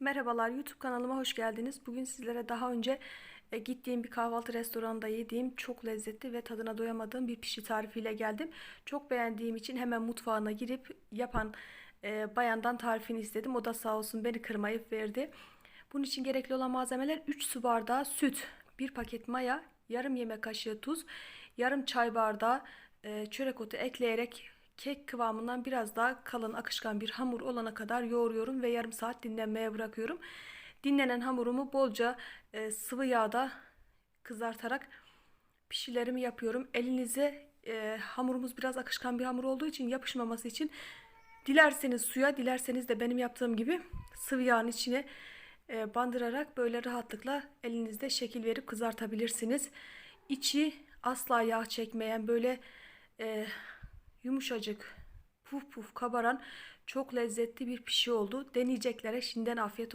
Merhabalar YouTube kanalıma hoş geldiniz. Bugün sizlere daha önce e, gittiğim bir kahvaltı restoranında yediğim çok lezzetli ve tadına doyamadığım bir pişi tarifiyle geldim. Çok beğendiğim için hemen mutfağına girip yapan e, bayandan tarifini istedim. O da sağ olsun beni kırmayıp verdi. Bunun için gerekli olan malzemeler 3 su bardağı süt, 1 paket maya, yarım yemek kaşığı tuz, yarım çay bardağı e, çörek otu ekleyerek kek kıvamından biraz daha kalın akışkan bir hamur olana kadar yoğuruyorum ve yarım saat dinlenmeye bırakıyorum. Dinlenen hamurumu bolca e, sıvı yağda kızartarak pişilerimi yapıyorum. Elinize e, hamurumuz biraz akışkan bir hamur olduğu için yapışmaması için dilerseniz suya dilerseniz de benim yaptığım gibi sıvı yağın içine e, bandırarak böyle rahatlıkla elinizde şekil verip kızartabilirsiniz. İçi asla yağ çekmeyen böyle e, yumuşacık puf puf kabaran çok lezzetli bir pişi oldu. Deneyeceklere şimdiden afiyet olsun.